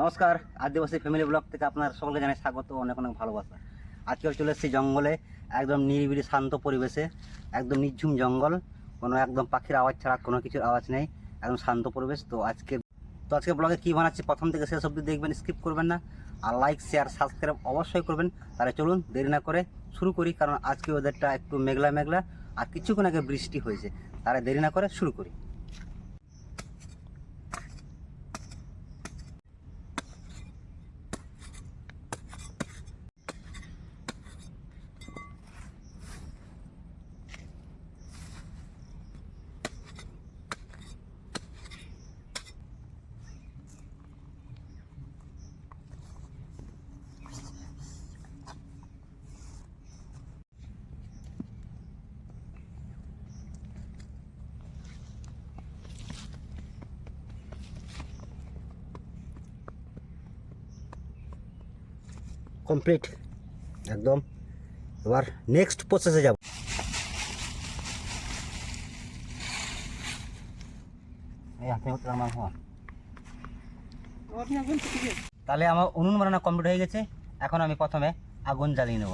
নমস্কার, আদিবাসী family blog থেকে আপনার সকলকে জানাই স্বাগত, অনেক অনেক ভালোবাসা। আজকে চলে এসেছি জঙ্গলে, একদম নিরিবিলি শান্ত পরিবেশে, একদম নিঝুম জঙ্গল, কোনো একদম পাখির আওয়াজ ছাড়া কোনো কিছুর আওয়াজ নেই, একদম শান্ত পরিবেশ। তো আজকে তো আজকে ব্লগে কী বানাচ্ছি, প্রথম থেকে শেষ অবধি দেখবেন স্কিপ করবেন না। আর লাইক শেয়ার সাবস্ক্রাইব অবশ্যই করবেন। তাহলে চলুন, দেরি না করে শুরু করি, কারণ আজকে ওদেরটা একটু মেঘলা মেঘলা আর কিছুক্ষণ আগে বৃষ্টি হয়েছে। তাহলে দেরি না করে শুরু করি। কমপ্লিট একদম। এবার নেক্সট প্রসেসে যাব। তাহলে আমার উনুন বানানো কমপ্লিট হয়ে গেছে। এখন আমি প্রথমে আগুন জ্বালিয়ে নেব।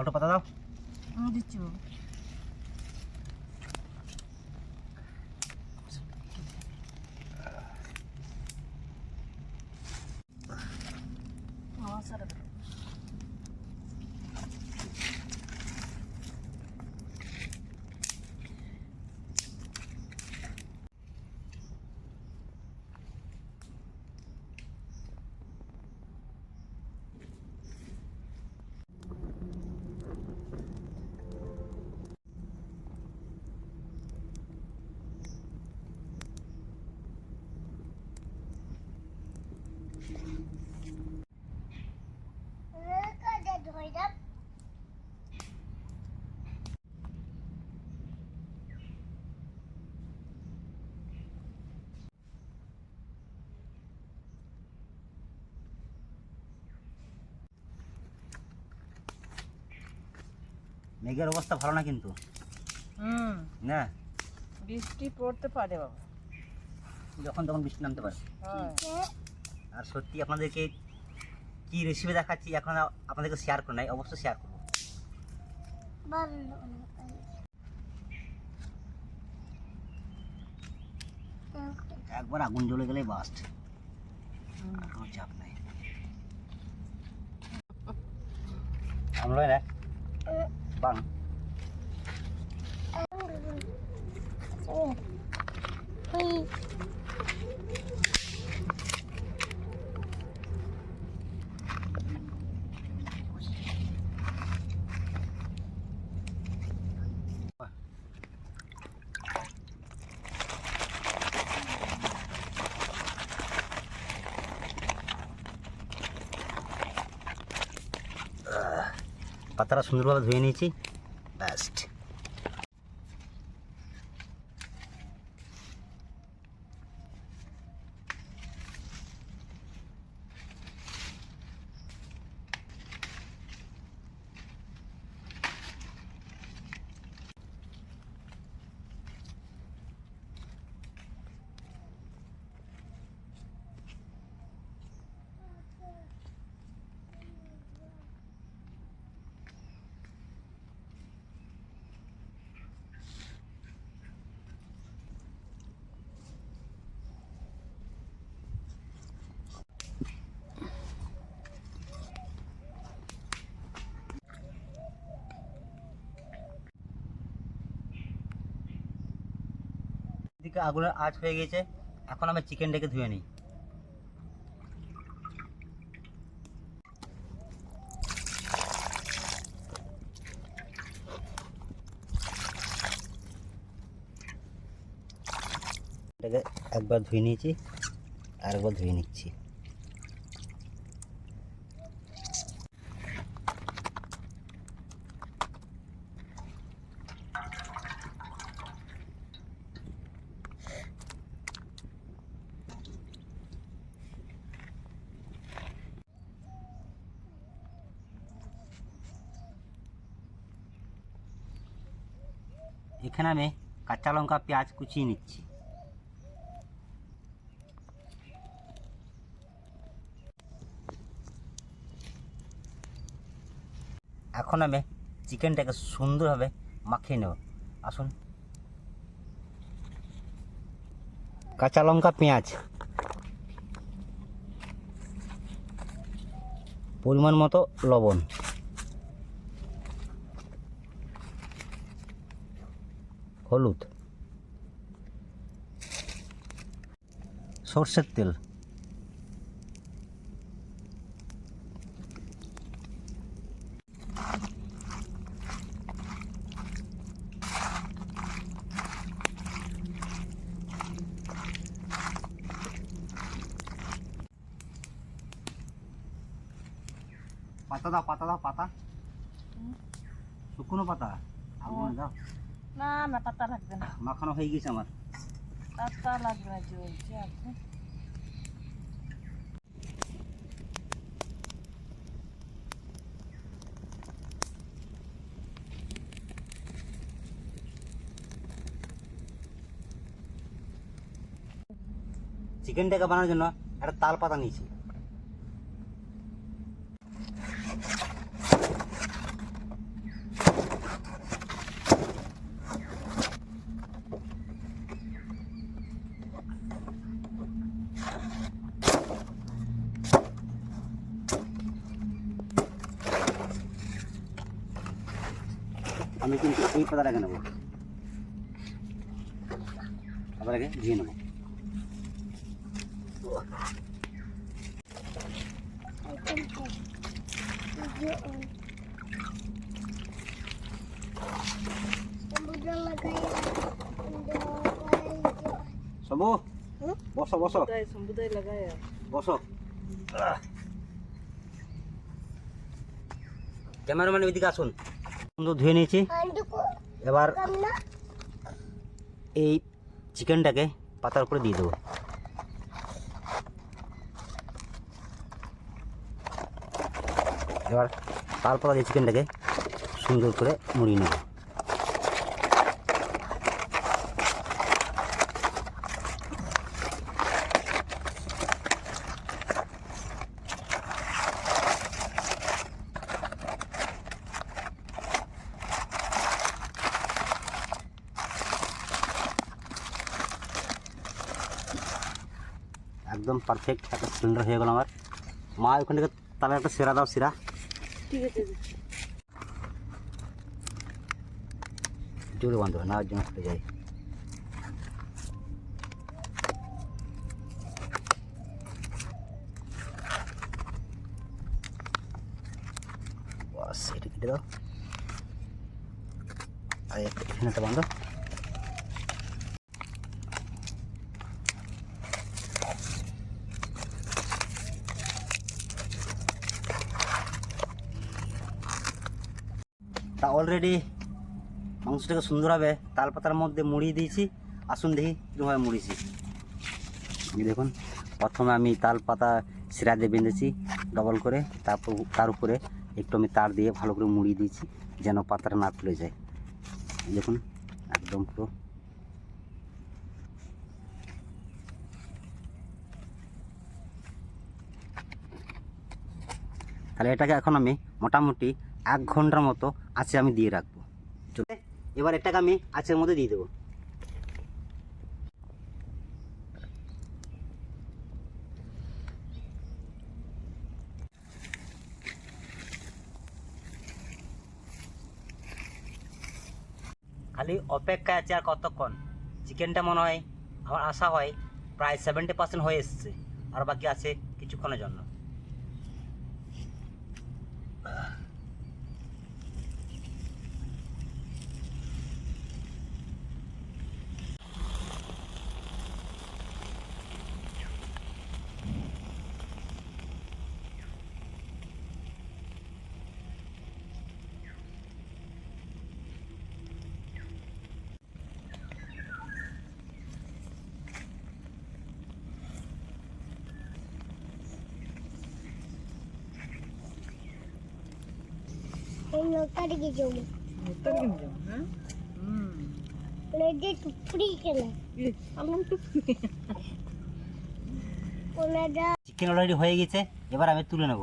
মালটা পাতা দাও। দিচ্ছি বাবু আওয়াজ আর মেঘের অবস্থা ভালো না কিন্তু। হুম। না? বৃষ্টি পড়তে পারে বাবা। যখন তখন বৃষ্টি নামতে পারে। হ্যাঁ। আর সত্যি আপনাদেরকে কি রেসিপি দেখাচ্ছি এখন আপনাদেরকে শেয়ার করে নাই, অবশ্যই শেয়ার করব। একবার আগুন জ্বলে গেলেই বাস্ট চাপ নাই। আমরা না। বাং পাতাটা সুন্দরভাবে ধুয়ে নিয়েছি বেস্ট এদিকে আগুনের আঁচ হয়ে গেছে এখন আমি চিকেনটাকে ধুয়ে নিই। একবার ধুয়ে নিয়েছি, আরেকবার ধুয়ে নিচ্ছি। এখানে আমি কাঁচা লঙ্কা, পেঁয়াজ কুচিয়ে নিচ্ছি। এখন আমি চিকেনটাকে সুন্দরভাবে মাখিয়ে নেব। আসুন। কাঁচা লঙ্কা, পেঁয়াজ। পরিমাণ মতো লবণ। হলুদ। সর্ষের তেল। পাতা দাও পাতা দাও পাতা। শুকনো পাতা। আগুনে দাও। না না পাতা লাগবে না। মাখানো হয়ে গেছে আমার। পাতা লাগবে না চলছে আছে। চিকেনটাকে বানানোর জন্য একটা তাল পাতা নিয়েছি আমি কিন্তু এই পাতাটাকে নেব পাতাটাকে ধুয়ে নেব। সবু বসো বসো। সমুদায় সমুদায় লাগায় বসো। ক্যামেরাম্যান এদিকে আসুন। সুন্দর ধুয়ে নিয়েছি। এবার এই চিকেনটাকে পাতার উপরে দিয়ে দেবো। এবার তারপর এই চিকেনটাকে সুন্দর করে মুড়িয়ে নেব। একদম পারফেক্ট একটা সিলিন্ডার হয়ে গেল আমার। মা ওখান থেকে তাহলে একটা সেরা দাও সেরা ঠিক আছে। জোরে বন্ধ না জন্য ফুটে যায়। বাস এটা কেটে দাও। আর একটা এখানে অলরেডি মাংসটাকে সুন্দরভাবে তাল পাতার মধ্যে মুড়িয়ে দিয়েছি। আসুন দেখি কীভাবে মুড়িয়েছি। দেখুন, প্রথমে আমি তাল পাতা শিরা দিয়ে বেঁধেছি ডবল করে। তারপর তার উপরে একটু আমি তার দিয়ে ভালো করে মুড়িয়ে দিয়েছি যেন পাতাটা না খুলে যায়। দেখুন, একদম পুরো। তাহলে এটাকে এখন আমি মোটামুটি এক ঘণ্টার মতো আছে আমি দিয়ে রাখব। চলে এবার এটাকে আমি আচের মধ্যে দিয়ে দেবো। খালি অপেক্ষায় আছে আর কতক্ষণ? চিকেনটা মনে হয়, আমার আশা হয়, প্রায় সেভেন্টি পার্সেন্ট হয়ে এসছে। আর বাকি আছে কিছুক্ষণের জন্য। হ্যাঁ? টুকরি কেন। আমার তো ওনারা চিকেন অলরেডি হয়ে গেছে এবার আমি তুলে নেব।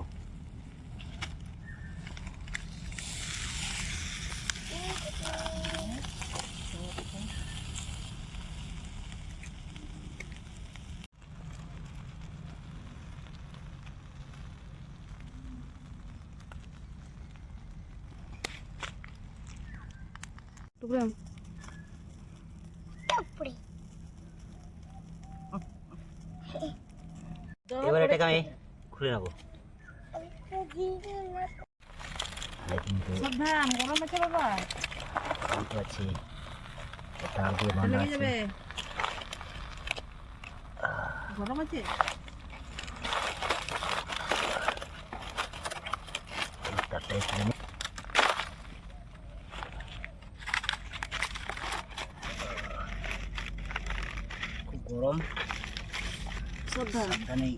এবার এটাকে আমি খুলে নেব। গরম আছে গরম। আছে তারটা খুলে নিই। খুব গরম সাবধান এখানেই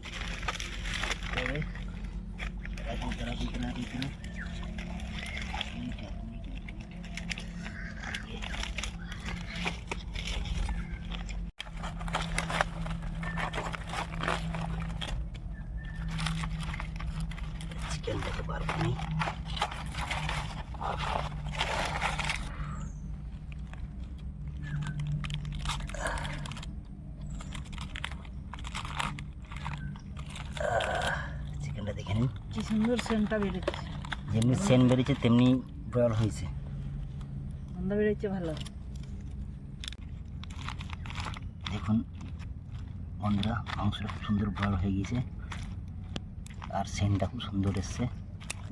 করে রাখি তারা দিতে না দিতে না এইটা, এইটা। চিকেনটাকে বার করে নিই। চিকেনটা দেখে নিন কি সুন্দর সেন্টটা বেরোচ্ছে যেমনি সেন বেরিয়েছে তেমনি ব্রয়ল হয়েছে। গন্ধ বেরোচ্ছে ভালো। দেখুন বন্ধুরা মাংসটা খুব সুন্দর ব্রয়ল হয়ে গিয়েছে। আর সেনটা খুব সুন্দর এসছে।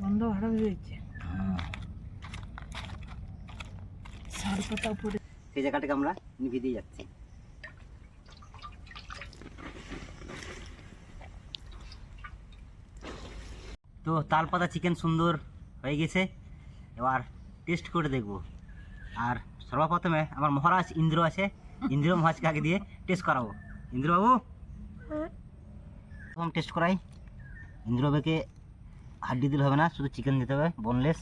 গন্ধ ভালো বেরোচ্ছে উপরে। সেই জায়গাটাকে আমরা নিভে দিয়ে যাচ্ছি। তো তালপাতা চিকেন সুন্দর হয়ে গেছে। এবার টেস্ট করে দেখব। আর সর্বপ্রথমে আমার মহারাজ ইন্দ্র আছে। ইন্দ্র মহারাজকে আগে দিয়ে টেস্ট করাবো। ইন্দ্রবাবু? প্রথম টেস্ট করাই। ইন্দ্রবাবুকে হাড্ডি দিলে হবে না শুধু চিকেন দিতে হবে বোনলেস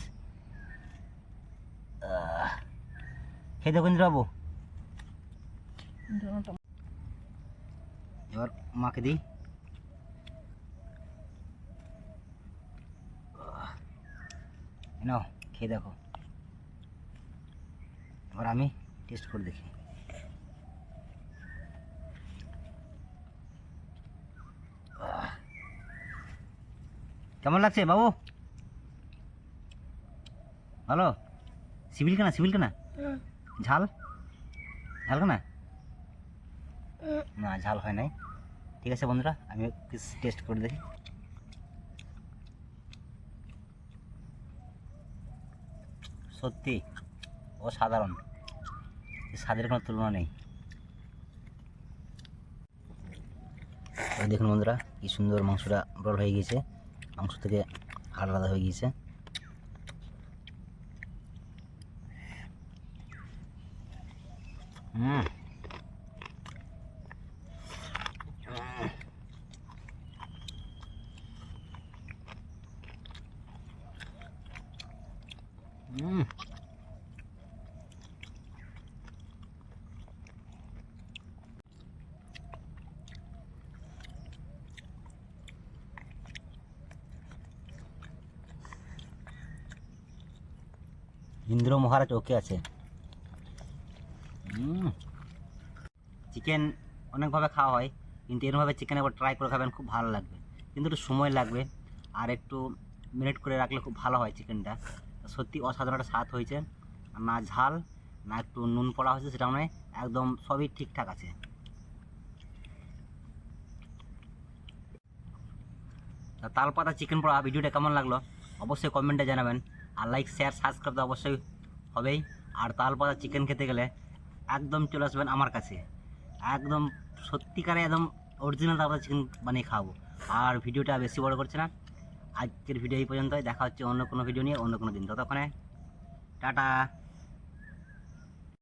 খেয়ে দেখো ইন্দ্রবাবু। এবার মাকে দিই। নাও খেয়ে দেখো। এবার আমি টেস্ট করে দেখি। কেমন লাগছে বাবু? ভালো? সিভিল কেনা সিভিল কেনা ঝাল? ঝাল কেনা না ঝাল হয় নাই। ঠিক আছে বন্ধুরা আমি টেস্ট করে দেখি। সত্যি অসাধারণ। স্বাদের কোনো তুলনা নেই। দেখুন বন্ধুরা, কি সুন্দর মাংসটা ব্রল হয়ে গিয়েছে। মাংস থেকে আলাদা হয়ে গিয়েছে। হুম। ইন্দ্র মহারাজ ওকে আছে। চিকেন অনেকভাবে খাওয়া হয়, কিন্তু এরমভাবে চিকেন একবার ট্রাই করে খাবেন, খুব ভালো লাগবে। কিন্তু একটু সময় লাগবে, আর একটু মিনিট করে রাখলে খুব ভালো হয় চিকেনটা সত্যি অসাধারণ একটা স্বাদ হয়েছে না ঝাল, না একটু নুন পড়া হয়েছে, সেটা মানে একদম সবই ঠিকঠাক আছে। তালপাতা চিকেন পোড়া ভিডিওটা কেমন লাগল? অবশ্যই কমেন্টে জানাবেন। আর লাইক শেয়ার সাবস্ক্রাইব তো অবশ্যই হবেই। আর তালপাতা চিকেন খেতে গেলে একদম চলে আসবেন আমার কাছে। একদম সত্যিকারে একদম অরিজিনাল তালপাতা চিকেন বানিয়ে খাব। আর ভিডিওটা বেশি বড় করছে না। আজকের ভিডিও এই পর্যন্তই। দেখা হচ্ছে অন্য কোনো ভিডিও নিয়ে অন্য কোনো দিন। ততক্ষণে, টাটা।